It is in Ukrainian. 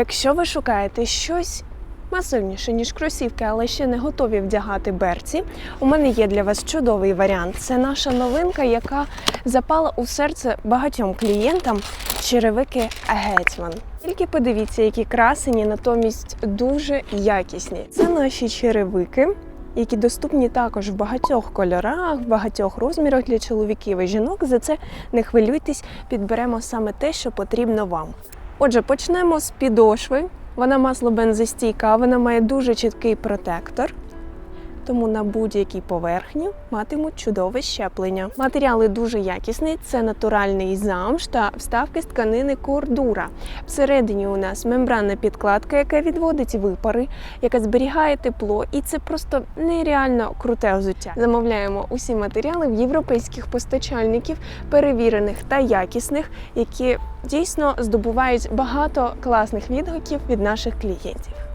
Якщо ви шукаєте щось масивніше, ніж кросівки, але ще не готові вдягати берці, у мене є для вас чудовий варіант. Це наша новинка, яка запала у серце багатьом клієнтам черевики Гетьман. Тільки подивіться, які красені, натомість дуже якісні. Це наші черевики. Які доступні також в багатьох кольорах, в багатьох розмірах для чоловіків і жінок. За це не хвилюйтесь, підберемо саме те, що потрібно вам. Отже, почнемо з підошви. Вона маслобензостійка, вона має дуже чіткий протектор. Тому на будь-якій поверхні матимуть чудове щеплення. Матеріали дуже якісні, це натуральний замш та вставки з тканини кордура. Всередині у нас мембранна підкладка, яка відводить випари, яка зберігає тепло, і це просто нереально круте взуття. Замовляємо усі матеріали в європейських постачальників, перевірених та якісних, які дійсно здобувають багато класних відгуків від наших клієнтів.